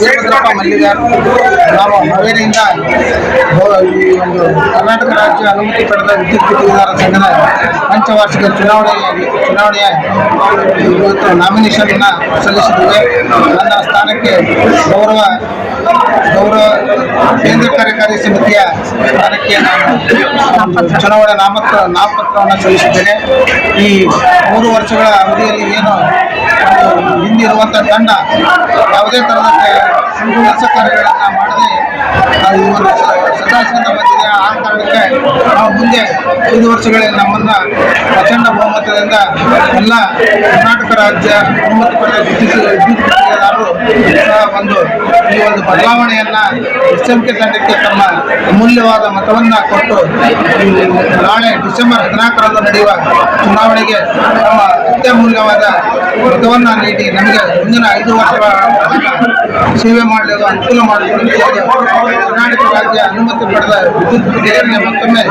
ವೀರಭದ್ರಪ್ಪ ಮಲ್ಲಿಗಾರ್ ನಾವು ಹಾವೇರಿಯಿಂದ ಈ ಒಂದು ಕರ್ನಾಟಕ ರಾಜ್ಯ ಅನುಮತಿ ಪಡೆದ ವಿದ್ಯುತ್ ಗುತ್ತಿಗೆದಾರ ಸಂಘದ ಪಂಚವಾರ್ಷಿಕ ಚುನಾವಣೆಯಾಗಿ ಚುನಾವಣೆಯ ಇವತ್ತು ನಾಮಿನೇಷನ್ ಸಲ್ಲಿಸಿದ್ದೇವೆ. ನನ್ನ ಸ್ಥಾನಕ್ಕೆ ಗೌರವ ಗೌರವ ಕೇಂದ್ರ ಕಾರ್ಯಕಾರಿ ಸಮಿತಿಯ ಸ್ಥಾನಕ್ಕೆ ನಾನು ಚುನಾವಣಾ ನಾಮಪತ್ರ ನಾಮಪತ್ರವನ್ನು ಸಲ್ಲಿಸಿದ್ದೇನೆ. ಈ ಮೂರು ವರ್ಷಗಳ ಅವಧಿಯಲ್ಲಿ ಏನು ಹಿಂದಿರುವಂಥ ತಂಡ ಯಾವುದೇ ಥರದ ಕೆಲಸ ಕಾರ್ಯಗಳನ್ನು ಮಾಡದೆ ಸದಾಶಿವದ ಬಂದಿದೆ ಆ ಕಾರಣಕ್ಕೆ ನಾವು ಮುಂದೆ ಐದು ವರ್ಷಗಳಲ್ಲಿ ನಮ್ಮನ್ನ ಪ್ರಚಂಡ ಬಹುಮತದಿಂದ ಎಲ್ಲ ಕರ್ನಾಟಕ ರಾಜ್ಯ ಬಹುಮತ ಪಡೆದ ವಿದ್ಯುತ್ ಸಹ ಒಂದು ಈ ಒಂದು ಬದಲಾವಣೆಯನ್ನು ಎಸ್ ಎಂ ಕೆ ತಂಡಕ್ಕೆ ತಮ್ಮ ಅಮೂಲ್ಯವಾದ ಮತವನ್ನ ಕೊಟ್ಟು ನಾಳೆ ಡಿಸೆಂಬರ್ ಹದಿನಾಲ್ಕರಂದು ನಡೆಯುವ ಚುನಾವಣೆಗೆ ತಮ್ಮ ಅತ್ಯಮೂಲ್ಯವಾದ ವೃತ್ತವನ್ನು ನೀಡಿ ನಮಗೆ ಮುಂದಿನ ಐದು ವರ್ಷಗಳ ಸೇವೆ ಮಾಡಲು ಅನುಕೂಲ ಮಾಡಿಕೊಂಡು ಕರ್ನಾಟಕ ರಾಜ್ಯ ಅನುಮತಿ ಪಡೆದ ವಿದ್ಯುತ್ ಮತ್ತೊಮ್ಮೆ